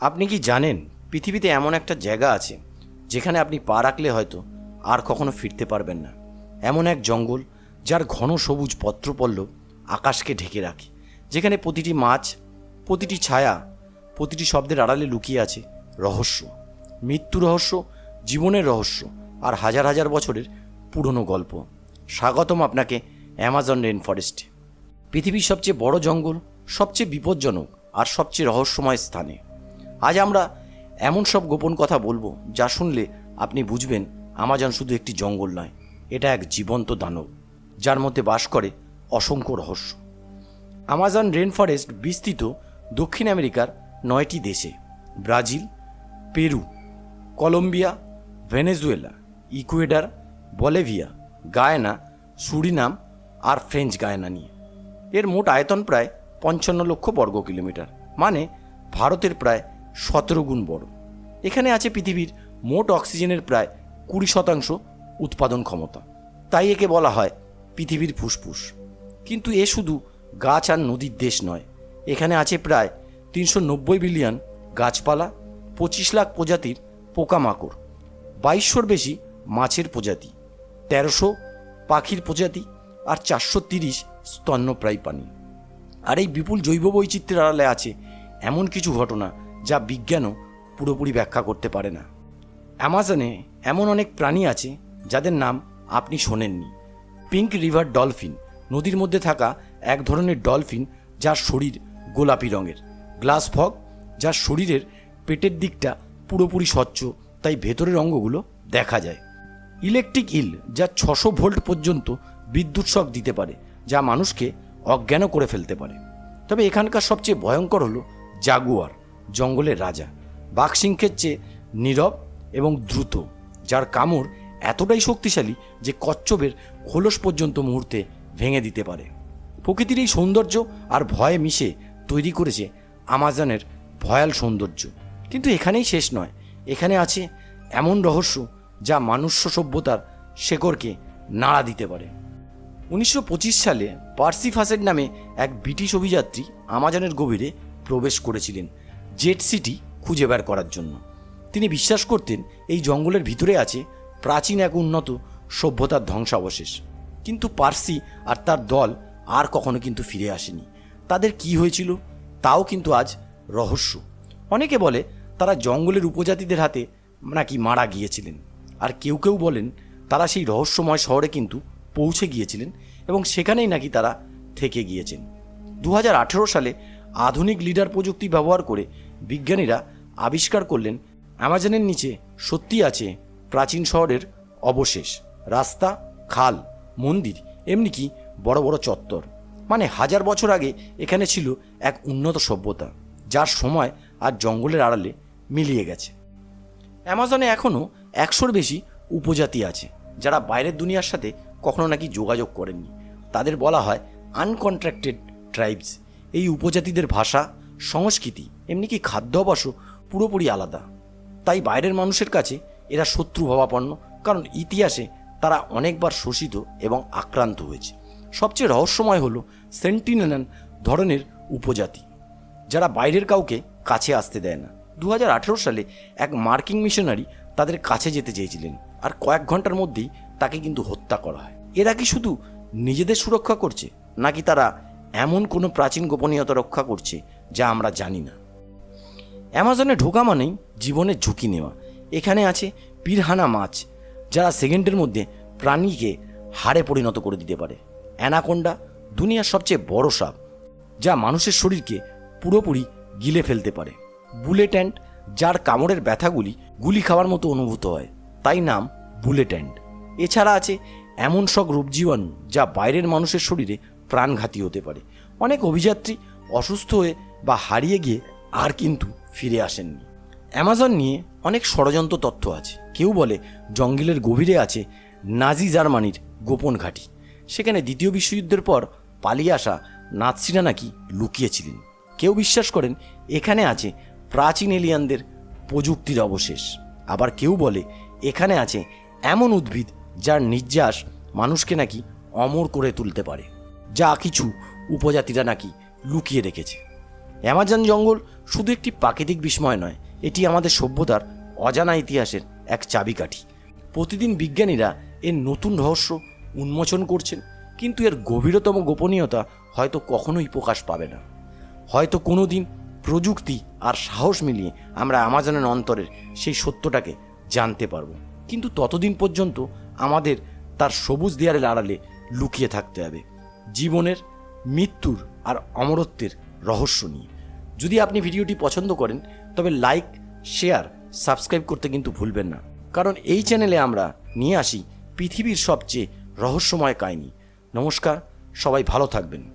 আপনি কি জানেন, পৃথিবীতে এমন একটা জায়গা আছে, যেখানে আপনি পা রাখলে হয়তো আর কখনো ফিরতে পারবেন না। এমন এক জঙ্গল, যার ঘন সবুজ পত্রপল্লব আকাশকে ঢেকে রাখে, যেখানে প্রতিটি মাছ, প্রতিটি ছায়া, প্রতিটি শব্দের আড়ালে লুকিয়ে আছে রহস্য। মৃত্যু রহস্য, জীবনের রহস্য আর হাজার হাজার বছরের পুরনো গল্প। স্বাগতম আপনাকে অ্যামাজন রেন ফরেস্টে পৃথিবীর সবচেয়ে বড় জঙ্গল, সবচেয়ে বিপজ্জনক আর সবচেয়ে রহস্যময় স্থানে। আজ আমরা এমন সব গোপন কথা বলব যা শুনলে আপনি বুঝবেন আমাজন শুধু একটি জঙ্গল নয়, এটা এক জীবন্ত দানব, যার মধ্যে বাস করে অসংখ্য রহস্য। আমাজন রেন ফরেস্ট বিস্তৃত দক্ষিণ আমেরিকার নয়টি দেশে, Brazil, Peru, Colombia, Venezuela, Ecuador, Bolivia, Guyana, Suriname আর ফ্রেঞ্চ গায়না নিয়ে। এর মোট আয়তন প্রায় পঞ্চান্ন লক্ষ বর্গ কিলোমিটার মানে ভারতের প্রায় সতেরো গুণ বড়। এখানে আছে পৃথিবীর মোট অক্সিজেনের প্রায় কুড়ি শতাংশ উৎপাদন ক্ষমতা। তাই একে বলা হয় পৃথিবীর ফুসফুস। কিন্তু এ শুধু গাছ আর নদীর দেশ নয়, এখানে আছে প্রায় তিনশো নব্বই বিলিয়ন গাছপালা, পঁচিশ লাখ প্রজাতির পোকামাকড়, বাইশশোর বেশি মাছের প্রজাতি, তেরোশো পাখির প্রজাতি আর চারশো তিরিশ স্তন্যপ্রায়ী প্রাণী। আর এই বিপুল জৈব বৈচিত্র্যের আড়ালে আছে এমন কিছু ঘটনা যা বিজ্ঞানও পুরোপুরি ব্যাখ্যা করতে পারে না। অ্যামাজনে এমন অনেক প্রাণী আছে যাদের নাম আপনি শোনেননি। পিঙ্ক রিভার ডলফিন, নদীর মধ্যে থাকা এক ধরনের ডলফিন যার শরীর গোলাপি রঙের। গ্লাস ফগ, যার শরীরের পেটের দিকটা পুরোপুরি স্বচ্ছ, তাই ভেতরের অঙ্গগুলো দেখা যায়। ইলেকট্রিক ইল, যা ছশো ভোল্ট পর্যন্ত বিদ্যুৎ শক দিতে পারে, যা মানুষকে অজ্ঞানও করে ফেলতে পারে। তবে এখানকার সবচেয়ে ভয়ঙ্কর হলো জাগুয়ার। জঙ্গলের রাজা। বাঘসিংহের চেয়ে নীরব এবং দ্রুত, যার কামড় এতটাই শক্তিশালী যে কচ্ছপের খোলস পর্যন্ত মুহূর্তে ভেঙে দিতে পারে। প্রকৃতির এই সৌন্দর্য আর ভয়ে মিশে তৈরি করেছে আমাজনের ভয়াল সৌন্দর্য। কিন্তু এখানেই শেষ নয়। এখানে আছে এমন রহস্য যা মানুষ্য সভ্যতার শেকড়কে নাড়া দিতে পারে। উনিশশো পঁচিশ সালে পার্সিফাসের নামে এক ব্রিটিশ অভিযাত্রী আমাজনের গভীরে প্রবেশ করেছিলেন। জেট সিটি খুঁজে বের করার জন্য। তিনি বিশ্বাস করতেন এই জঙ্গলের ভিতরে আছে প্রাচীন এক উন্নত সভ্যতার ধ্বংসাবশেষ। কিন্তু পার্সি আর তার দল আর কখনো কিন্তু ফিরে আসেনি। তাদের কি হয়েছিল তাও কিন্তু আজ রহস্য। অনেকে বলে তারা জঙ্গলের উপজাতিদের হাতে নাকি মারা গিয়েছিলেন। আর কেউ কেউ বলেন তারা সেই রহস্যময় শহরে কিন্তু পৌঁছে গিয়েছিলেন এবং সেখানেই নাকি তারা থেকে গিয়েছেন। দু হাজার আঠেরো সালে আধুনিক লিডার প্রযুক্তি ব্যবহার করে বিজ্ঞানীরা আবিষ্কার করলেন, অ্যামাজনের নিচে সত্যি আছে প্রাচীন শহরের অবশেষ। রাস্তা, খাল, মন্দির এমনকি বড় বড় চত্বর। মানে হাজার বছর আগে এখানে ছিল এক উন্নত সভ্যতা, যার সময় আর জঙ্গলের আড়ালে মিলিয়ে গেছে। অ্যামাজনে এখনও একশোর বেশি উপজাতি আছে, যারা বাইরের দুনিয়ার সাথে কখনো নাকি যোগাযোগ করেননি। তাদের বলা হয় আনকন্ট্রাক্টেড ট্রাইবস। এই উপজাতিদের ভাষা, সংস্কৃতি এমনকি খাদ্যাভ্যাসও পুরোপুরি আলাদা। তাই বাইরের মানুষের কাছে এরা শত্রু ভাবাপন্ন, কারণ ইতিহাসে তারা অনেকবার শোষিত এবং আক্রান্ত হয়েছে। সবচেয়ে রহস্যময় হলো সেন্টিনেল ধরনের উপজাতি, যারা বাইরের কাউকে কাছে আসতে দেয় না। দু হাজার আঠেরো সালে এক মার্কিং মিশনারি তাদের কাছে যেতে চেয়েছিলেন, আর কয়েক ঘণ্টার মধ্যেই তাকে কিন্তু হত্যা করা হয়। এরা কি শুধু নিজেদের সুরক্ষা করছে, নাকি তারা এমন কোনো প্রাচীন গোপনীয়তা রক্ষা করছে যা আমরা জানি না। অ্যামাজনে ঢোকা মানেই জীবনের ঝুঁকি নেওয়া। এখানে আছে পিরহানা মাছ, যারা সেকেন্ডের মধ্যে প্রাণীকে হাড়ে পরিণত করে দিতে পারে। অ্যানাকোন্ডা, দুনিয়ার সবচেয়ে বড় সাপ, যা মানুষের শরীরকে পুরোপুরি গিলে ফেলতে পারে। বুলেট অ্যান্ড, যার কামড়ের ব্যথাগুলি গুলি খাওয়ার মতো অনুভূত হয়, তাই নাম বুলেট অ্যান্ড। এছাড়া আছে এমন সব রূপজীবাণু যা বাইরের মানুষের শরীরে প্রাণঘাতী হতে পারে। অনেক অভিযাত্রী অসুস্থ হয়ে বা হারিয়ে গিয়ে আর কিন্তু ফিরে আসেননি। অ্যামাজন নিয়ে অনেক ষড়যন্ত্র তথ্য আছে। কেউ বলে জঙ্গলের গভীরে আছে নাজি জার্মানির গোপন ঘাঁটি। সেখানে দ্বিতীয় বিশ্বযুদ্ধের পর পালিয়ে আসা নাৎসিরা নাকি লুকিয়েছিলেন। কেউ বিশ্বাস করেন এখানে আছে প্রাচীন এলিয়ানদের প্রযুক্তির অবশেষ। আবার কেউ বলে এখানে আছে এমন উদ্ভিদ যার নির্যাস মানুষকে নাকি অমর করে তুলতে পারে। যা কিছু উপজাতিরা নাকি লুকিয়ে রেখেছে। অ্যামাজন জঙ্গল শুধু একটি প্রাকৃতিক বিস্ময় নয়, এটি আমাদের সভ্যতার অজানা ইতিহাসের এক চাবিকাঠি। প্রতিদিন বিজ্ঞানীরা এর নতুন রহস্য উন্মোচন করছেন, কিন্তু এর গভীরতম গোপনীয়তা হয়তো কখনোই প্রকাশ পাবে না। হয়তো কোনো দিন প্রযুক্তি আর সাহস মিলিয়ে আমরা আমাজনের অন্তরের সেই সত্যটাকে জানতে পারব। কিন্তু ততদিন পর্যন্ত আমাদের তার সবুজ দেয়ালের আড়ালে লুকিয়ে থাকতে হবে। জীবনের, মৃত্যুর আর অমরত্বের রহস্য নিয়ে। যদি আপনি ভিডিওটি পছন্দ করেন, তবে লাইক, শেয়ার, সাবস্ক্রাইব করতে কিন্তু ভুলবেন না। কারণ এই চ্যানেলে আমরা নিয়ে আসি পৃথিবীর সবচেয়ে রহস্যময় কাহিনী। নমস্কার, সবাই ভালো থাকবেন।